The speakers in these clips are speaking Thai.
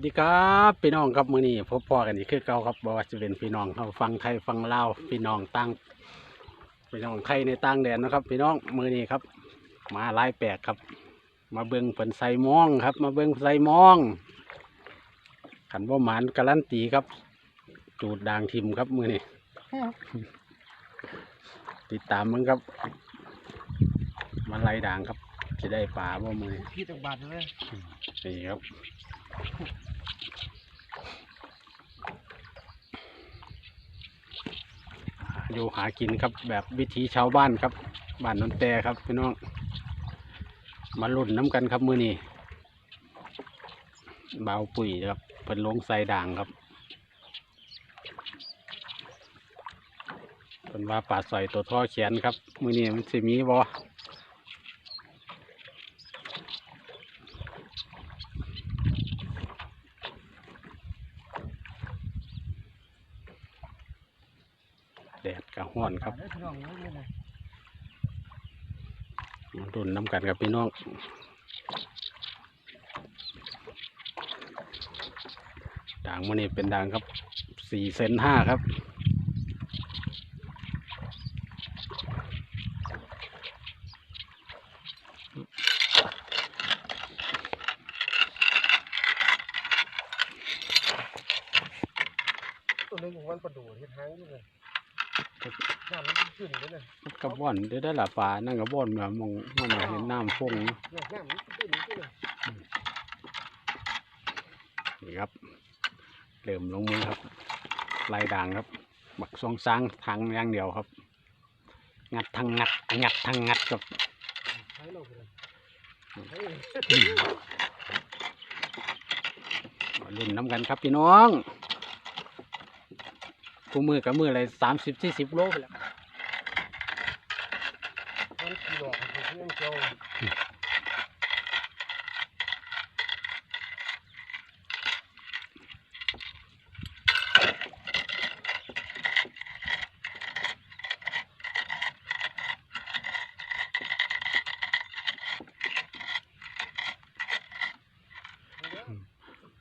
วัสดีครับพี่น้องครับมื้อนี้พบพ่อกันอีกคือเก่าครับบ่ว่าจะเป็นพี่น้องเขาฟังไทยฟังลาวพี่น้องต่างพี่น้องไทยในต่างแดนนะครับ พี่น้องมื้อนี้ครับ มาหลายแปลกครับ มาเบิ่งเพิ่นใส่หมองครับ มาเบิ่งใส่หมองขันบ่หมานการันตีครับ จูดด่างทิมครับมื้อนี้ติดตามมึงครับมาไล่ด่างครับจะได้ปลาบ่มื้อนี้พี่ตังบาทเลยนี่ครับ อยู่หากินครับแบบวิถีชาวบ้านครับบ้านนนแต่ครับพี่น้องมาลุ่นน้ำกันครับมือนี้เบาปุ๋ยครับเพิ่นลงใส่ด่างครับเพิ่นว่าป่าใส่ตัวท่อแขนครับมือนี้มันสิมีบ่แดด กะห้อนครับได้พี่น้องเลน้ำกันกับพี่น้องด่างมันนี่เป็นด่างครับสี่เซนห้าครับตัวนึงของมันประดูที่ทางนี่เลย น้ำมันขึ้นเลยนะกระบ่อนได้ได้ละปลานั่งกระบ่อนมามองมันน่ะเห็นน้ำฟงเนี่ยน้ำมันขึ้นขึ้นเลยนี่ครับเริ่มลงมือครับ ลายด่างครับ บักซองซางทางอย่างเดียวครับ งัดทางงัดงัดทางงัดครับใช้เราเลยใช้มาลุ่นน้ำกันครับพี่น้อง กูมือกับมืออะไรสามสิบสี่สิบโลไปแล้วมันกี่ดอกของเพื่อนเจ้า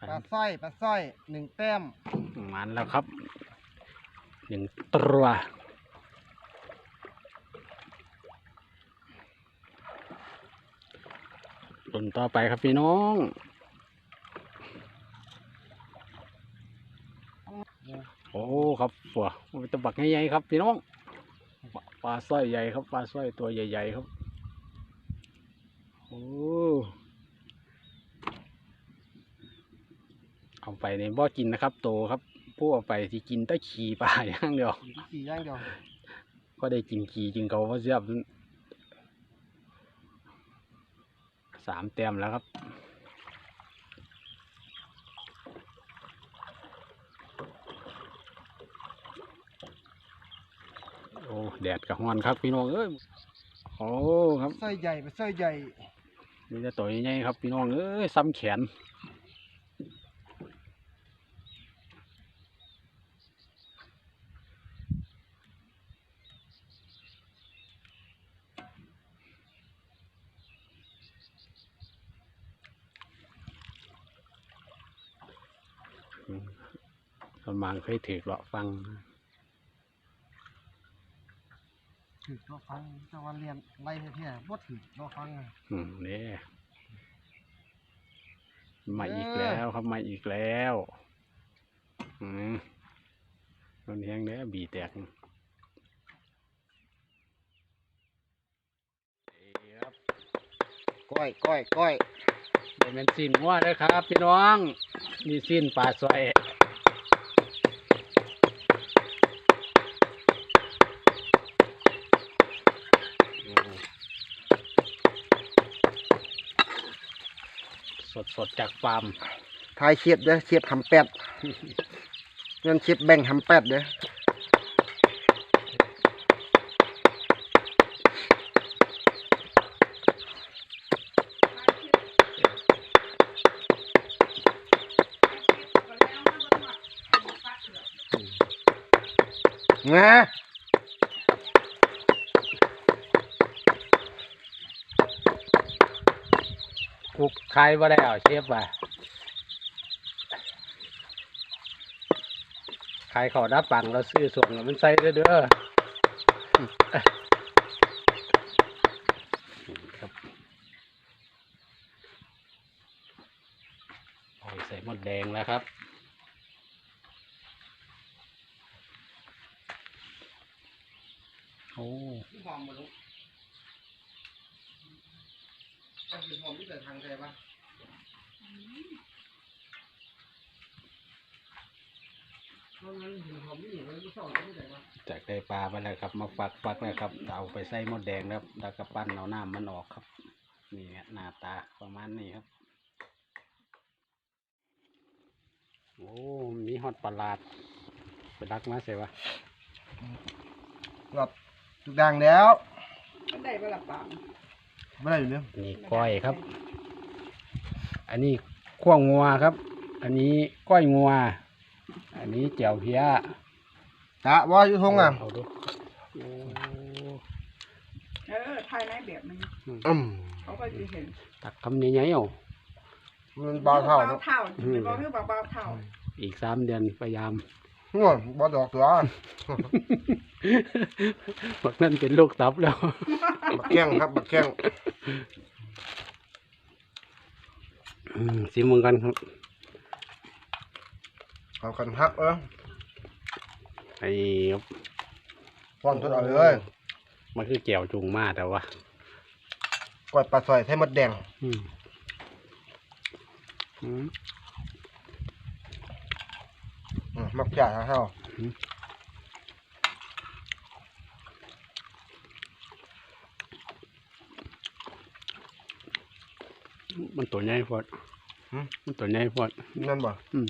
ปลาสร้อยปลาสร้อยหนึ่งแต้ม มันแล้วครับ หนึ่งตัวลุ่นต่อไปครับพี่น้องโอ้ครับฝัวมันเป็นตะบักใหญ่ๆครับพี่น้องปลาปลาสร้อยใหญ่ครับปลาสร้อยตัวใหญ่ ๆ ครับโอ้เอาไปในบ่อกินนะครับโตครับ ผู้เอาไปที่กินแตะขี่ปลาอย่างเดียวกี่ย่างเดียวก็ได้กินขี่กินเขาก็เสียบสามแต้มแล้วครับโอ้แดดกับฮอนครับพี่น้องเอ้ยโอ้ครับสร้อยใหญ่ปลาสร้อยใหญ่มีแต่ตัวใหญ่ๆครับพี่น้องเอ้ยซ้ำแขน อืมประมาณเคยถือเลาะฟังถือตัวฟังจะวันเรียนไล่เที่ยบ่ถือตัวฟังอืมนี่มาอีกแล้วครับมาอีกแล้วอืมต้นแห้งเนี้ยบีแตกนี่ครับก้อยก้อยก้อยเดี๋ยวเป็นสิ้นว่าเลยครับ พี่น้อง นี่สิ้นปลาสวยสดสดๆจากฟาร์มทายเชียบเด้อเชียบทำแปดเงินเชียบแบ่งทำแปดเด้อ นะคุกใครมาได้เอาเชฟว่ะขายขอดับปังเราซื้อส่วนมันใส่เด้อเด้อใส่หมดแดงแล้วครับ คือหอมที่เกิดทางใจปะเพราะงั้นหอมนี่มันไม่ชอบที่ไหนวะจากได้ปลาไปแล้วครับ มาฟักฟักแล้วครับเอาไปใส่หมดแดงแล้วแล้วก็ปั้นเอาน้ำมันออกครับ นี่ฮะหน้าตาประมาณนี้ครับ โอ้มีฮอตประหลาดไปรักมาใส่วะแบบทุกดังแล้วมันได้เวลาปัง ไม่ได้อยู่เนี่ยนี่ก้อยครับ อันนี้ขั้วงัวครับ อันนี้ก้อยงัว อันนี้แจ่วเพี้ยตะว่าอยู่ทงอะเอาดูโอ้เออภายในแบบมันอืมเขาก็จะเห็นตักคำใหญ่ๆเอามันเบาเท่าเบาเนาะเท่าเป็นบอกคือเบาเบาเท่าอีกสามเดือนพยายาม ง่วงบ่ดอกตัวบักนั่นเป็นลูกตับแล้ว บักแข้งครับบักแข้งอืมสิมึงกันครับ เอากันฮักเออไอ้ครับป้อนทดเอาเลยมันคือแก้วจุงมาแต่ว่าก้อยปลาซอยไทยมดแดง อืมอืม อื มมักจ่าเท่ามันตัวใหญ่พอดมันตัวใหญ่พอดนั่นบ่อืม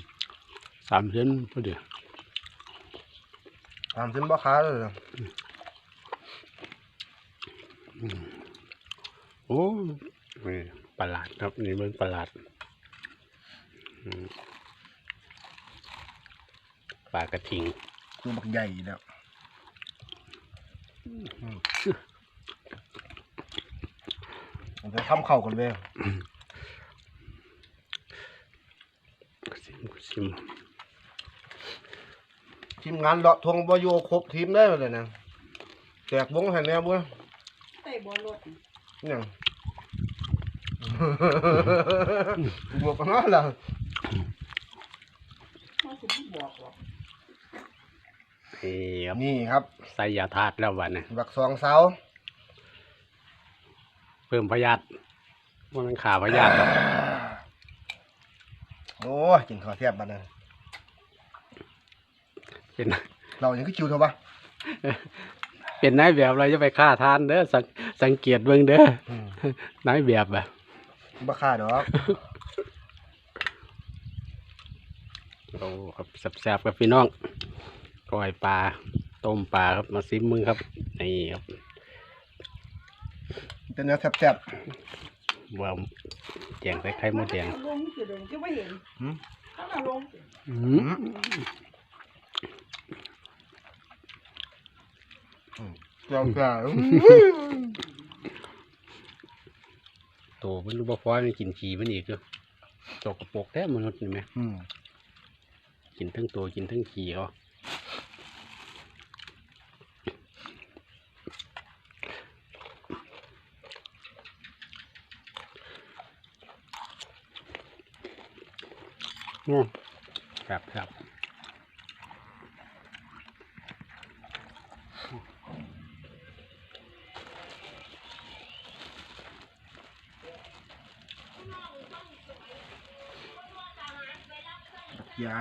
สามเส้นพอดีตามถึงบ่ค้าเลยเหรอโอ้นี่ประหลาดครับนี่เบิ่งประหลาดอืม ปลากระทิงตัวบักใหญ่แล้วผมจะทำเข่ากันเลยซิมซิมทีมงานเลาะทงบอยู่ครบทีมได้เลยนะแจกวงให้แน่บุ้ยได้บัวรถเนี่ยบวกกันเนาะล่ะ เขาสิบ่บอกหรอก นี่ครับนี่ครับใส่ยาธาตุแล้ววันนี้บักสองเสาเพิ่มพยาธิว่ามันขาพยาธิครับโอ้ยกินข้าวเทียบบัดนั้นเป็นเรายังคือจิวเท่าปะเป็นนายแบบเราจะไปฆ่าทานเด้อสังสังเกตเบิ่งเด้ออืมนายแบบแบบบ่ค่าดอกโอ้ครับแซ่บๆครับพี่น้อง ก้อยปลาต้มปลาครับมาซิมมึงครับนี่ครับเป็นเนื้อแซ่บเว่าแจงใส่ไข่มดแดงลงสิเดินก็ไม่เห็นๆหืมเขาเอาลงสิอืหืมมเจ้าจ้าโตมันรู้บ่พอมันกินขี้มันอีกเด้อตกกระปรกแท้มนุษย์นี่ไหมอืมกินทั้งตัวกินทั้งขี้เขา ยา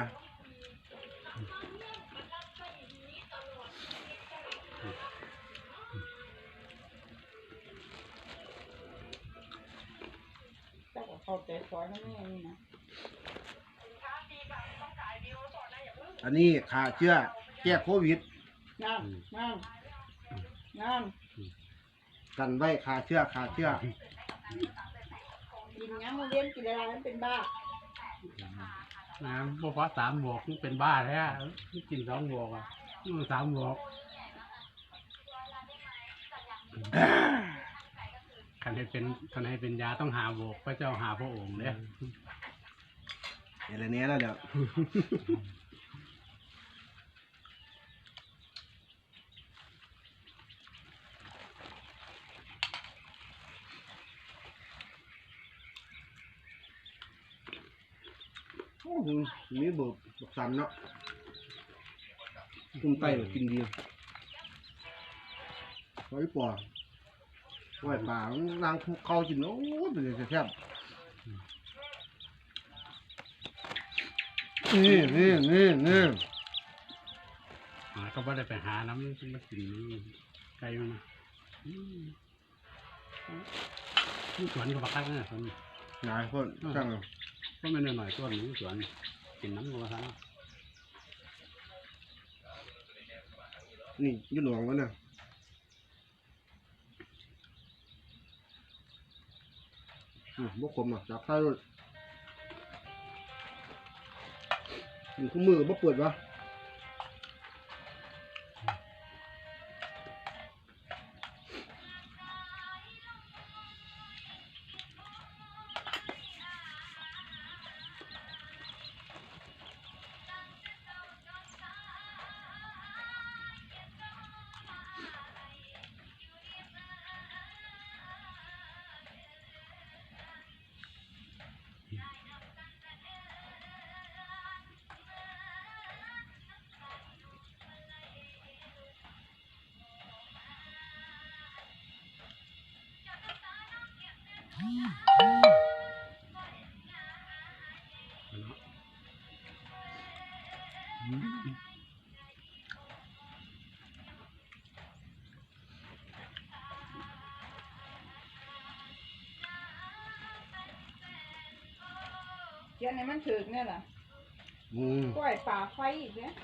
เจ้าก็เข้าใจซอยนั่นเองนี่นะอันนี้ขาเชื้อแก้โควิด น้ำน้ำน้กันไว้ขาเชื้อขาเชื้อำกินยังโรงเรียนกินอะไรมันเป็นบ้า น้ำบ่พอสามบวกนี่เป็นบ้าแท้กินสองบวกอะอืมสามบวกคันให้เป็นคันให้เป็นยาต้องหาบวกพระเจ้าหาพระองค์เนี่ยอะไรเนี้ยแล้วเดี๋ยว มีเบิกบักสันเนาะตุ้มไตก็กินดีไว้ปอไว้ป่ามันนางเข้ากินโอ้ยเป็นแซ่บนี่นี่นี่นี่หาก็บ่ได้ไปหาน้ำมันมากินนี่ไก่มันนะอืมนี่สวนกับบักคักนะสวนนายคนช่างเอาก็ไม่นหน่อยๆตัวหนี้สวน กินน้ำกัวซะนี่อยุ่หลวงวะนนะอืมบกคมอะจับไส้เลยนี่คู่มือบ่เปิดวะ เดี๋ยวนี้มันถึกเนี่ยล่ะอืม กล้วยป่าไฟอีกเนี่ย